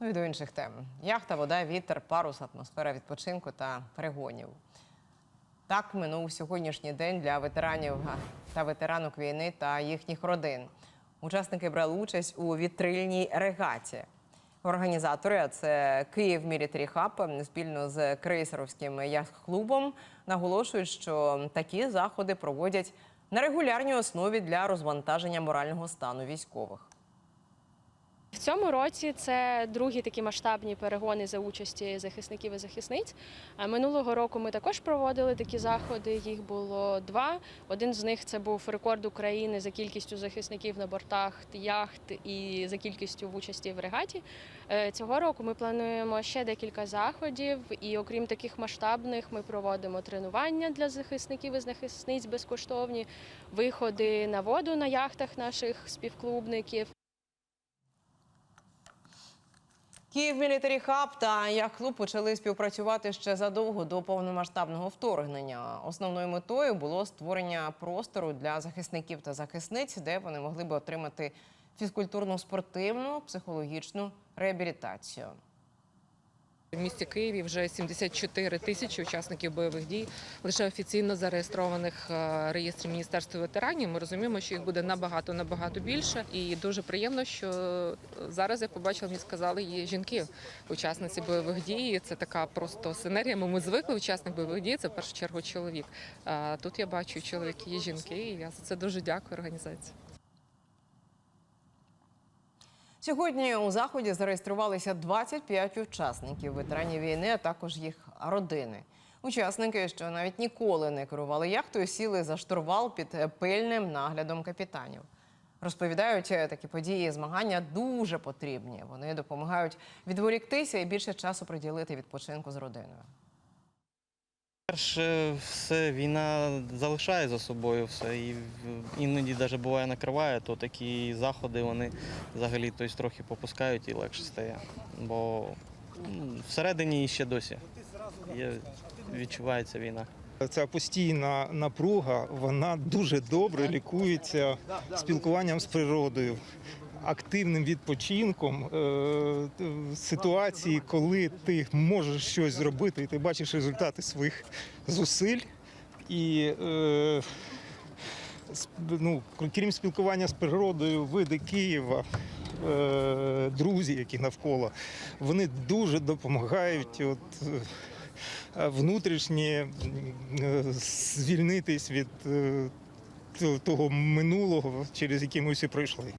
Ну і до інших тем: яхта, вода, вітер, парус, атмосфера відпочинку та перегонів. Так минув сьогоднішній день для ветеранів та ветеранок війни та їхніх родин. Учасники брали участь у вітрильній регаті. Організатори, це Київ Мілітарі Хаб, спільно з крейсеровським яхт-клубом, наголошують, що такі заходи проводять на регулярній основі для розвантаження морального стану військових. В цьому році це другі такі масштабні перегони за участі захисників і захисниць. А Минулого року ми також проводили такі заходи. Їх було два. Один з них це був рекорд України за кількістю захисників на бортах яхт і за кількістю в участі в регаті. Е, Цього року ми плануємо ще декілька заходів, і окрім таких масштабних, ми проводимо тренування для захисників і захисниць безкоштовні, виходи на воду на яхтах наших співклубників. Київ Мілітарі Хаб та Яхт-клуб почали співпрацювати ще задовго до повномасштабного вторгнення. Основною метою було створення простору для захисників та захисниць, де вони могли би отримати фізкультурну спортивну психологічну реабілітацію. В місті Києві вже 74 тисячі учасників бойових дій, лише офіційно зареєстрованих е, реєстрі Міністерства ветеранів. Ми розуміємо, що їх буде набагато набагато більше. І дуже приємно, що зараз я побачила, мені сказали, є жінки, учасниці бойових дій. Це така просто синергія. Ми звикли учасник бойових дій. Це в першу чергу чоловік. А тут я бачу чоловіки і жінки. І я за це дуже дякую організації. Сьогодні у заході зареєструвалися 25 учасників ветеранів війни, а також їх родини. Учасники, що навіть ніколи не керували яхтою, сіли за штурвал під пильним наглядом капітанів. Розповідають, е, такі події і змагання дуже потрібні. Вони допомагають відволіктися і більше часу приділити відпочинку з родиною. Перше, все, війна залишає за собою все. І іноді навіть буває накриває, то такі заходи вони взагалі тобто, трохи попускають і легше стає. Бо м, всередині ще досі є, відчувається війна. Ця постійна напруга вона дуже добре лікується спілкуванням з природою, активним відпочинком е, ситуації, коли ти можеш щось зробити, і ти бачиш результати своїх зусиль. І е, ну, крім спілкування з природою, види Києва, е, друзі, які навколо, вони дуже допомагають. От, внутрішнє звільнитись від того минулого, через яке ми всі пройшли.